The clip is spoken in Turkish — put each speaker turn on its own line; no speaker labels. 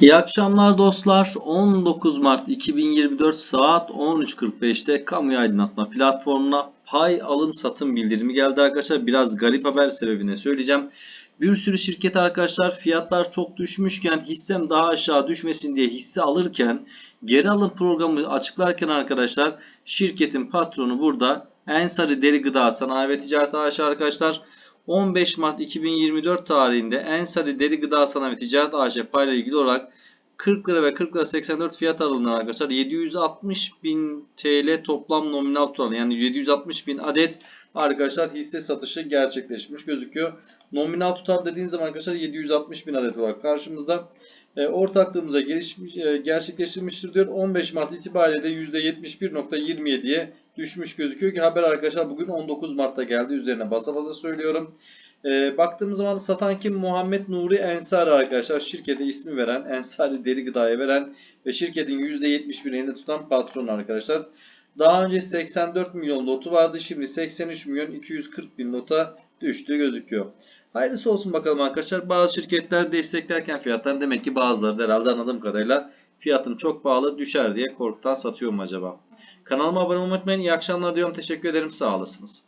İyi akşamlar dostlar. 19 Mart 2024 saat 13.45'te kamu aydınlatma platformuna pay alım satım bildirimi geldi arkadaşlar. Biraz garip haber sebebini söyleyeceğim. Bir sürü şirket arkadaşlar fiyatlar çok düşmüşken hissem daha aşağı düşmesin diye hisse alırken geri alım programı açıklarken arkadaşlar şirketin patronu burada Ensari Deri Gıda Sanayi ve Ticaret AŞ arkadaşlar 15 Mart 2024 tarihinde Ensari Deri Gıda Sanayi Ticaret AŞ payla ilgili olarak 40 lira ve 40 lira 84 fiyat aralığında arkadaşlar 760 bin TL toplam nominal tutarı yani 760 bin adet arkadaşlar hisse satışı gerçekleşmiş gözüküyor. Nominal tutar dediğiniz zaman arkadaşlar 760 bin adet olarak karşımızda e, ortaklığımıza gelişmiş, e, gerçekleştirmiştir diyor. 15 Mart itibariyle de %71.27'ye düşmüş gözüküyor ki haber arkadaşlar bugün 19 Mart'ta geldi. Üzerine basa basa söylüyorum. E, baktığımız zaman satan kim? Muhammed Nuri Ensari arkadaşlar. Şirkete ismi veren, Ensari Deri Gıda'ya veren ve şirketin %71'ini elinde tutan patron arkadaşlar. Daha önce 84 milyon lotu vardı. Şimdi 83 milyon 240 bin lota düştüğü gözüküyor. Hayırlısı olsun bakalım arkadaşlar. Bazı şirketler desteklerken fiyattan demek ki bazıları da herhalde anladığım kadarıyla fiyatın çok pahalı düşer diye korkutan satıyor mu acaba? Kanalıma abone olmayı unutmayın. İyi akşamlar diyorum. Teşekkür ederim. Sağ olasınız.